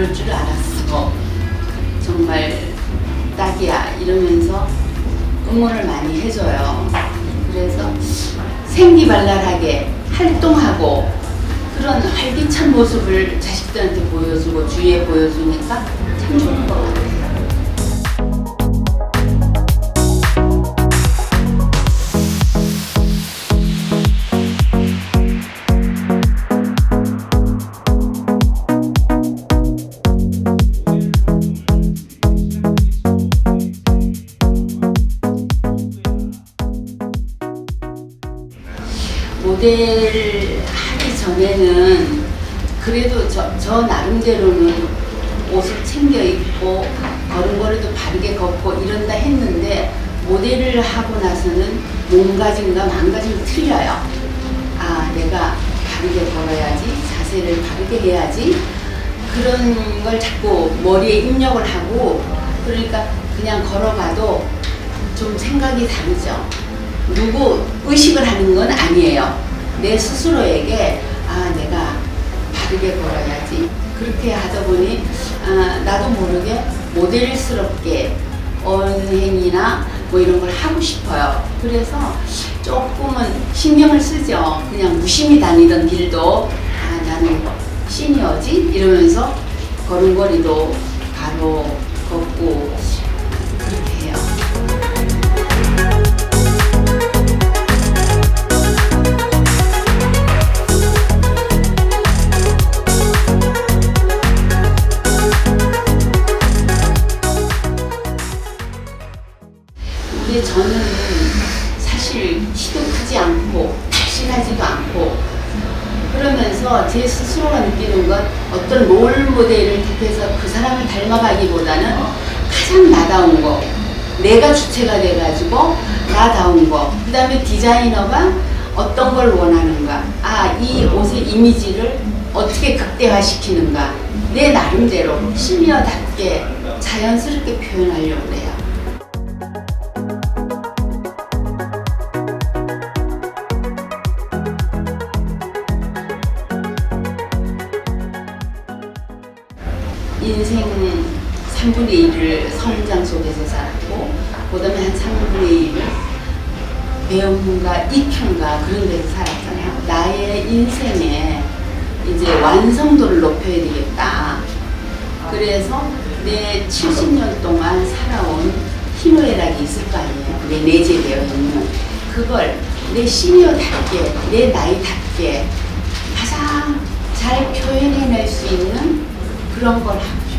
그럴 줄 알았어. 정말 딱이야 이러면서 응원을 많이 해줘요. 그래서 생기발랄하게 활동하고 그런 활기찬 모습을 자식들한테 보여주고 주위에 보여주니까 모델 하기 전에는 그래도 저, 저 나름대로는 옷을 챙겨 입고 걸음걸이도 바르게 걷고 이런다 했는데 모델을 하고 나서는 몸가짐과 마음가짐이 틀려요. 아, 내가 바르게 걸어야지, 자세를 바르게 해야지. 그런 걸 자꾸 머리에 입력을 하고 그러니까 그냥 걸어가도 좀 생각이 다르죠. 누구 의식을 하는 건 아니에요. 내 스스로에게 아 내가 바르게 걸어야지 그렇게 하다 보니 아, 나도 모르게 모델스럽게 언행이나 뭐 이런 걸 하고 싶어요. 그래서 조금은 신경을 쓰죠. 그냥 무심히 다니던 길도 아 나는 시니어지 이러면서 걸음걸이도 바로 걷고 근데 저는 사실 키도 크지 않고 날씬하지도 않고 그러면서 제 스스로가 느끼는 건 어떤 롤 모델을 택해서 그 사람을 닮아가기보다는 가장 나다운 거. 내가 주체가 돼가지고 나다운 거. 그 다음에 디자이너가 어떤 걸 원하는가. 아 이 옷의 이미지를 어떻게 극대화시키는가. 내 나름대로 시니어답게 자연스럽게 표현하려고 해요. 인생 3분의 1을 성장 속에서 살았고 그 다음에 한 3분의 1을 배움과 익힘과 그런 데서 살았잖아요. 나의 인생에 이제 완성도를 높여야 되겠다. 그래서 내 70년 동안 살아온 희노애락이 있을 거 아니에요. 내 내재되어 있는 그걸 내 시니어답게 내 나이답게 가장 잘 표현해낼 수 있는 그런 걸 하고